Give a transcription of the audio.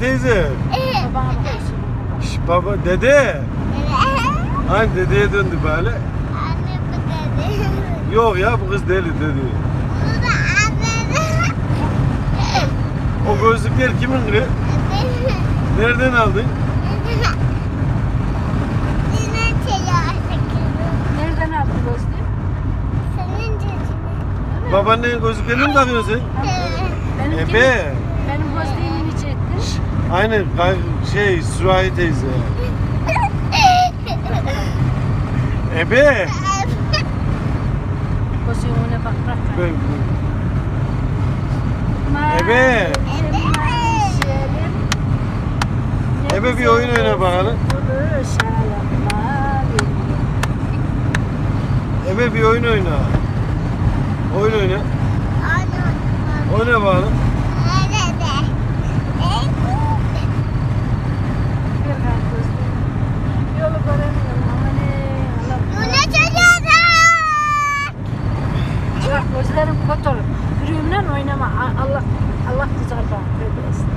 Teyze. Şş, baba dede. Hani dedeye döndü böyle. Anne bu dedi. Yok ya bu kız deli dedi. Bu da anne. O gözlükler kimin kırı? Nereden aldın? Nereden aldın gözlüğü? Senin cücüğün. Babaannenin gözlüklerini mi takıyorsun sen? Ebe. Aynen şey Sürahi teyze. Ebe. Gözlüğüne bak bırak. Ebe. Ebe bir oyun oyna bakalım. Ebe bir oyun oyna. Oyun oyna. Oyna bakalım. Bir kan gözlüğü. Yolu göremiyorum ama ne Allah. Bak gözlerim olur. Yürüyümle oynama. Allah Allah kızar bana. Tövbe.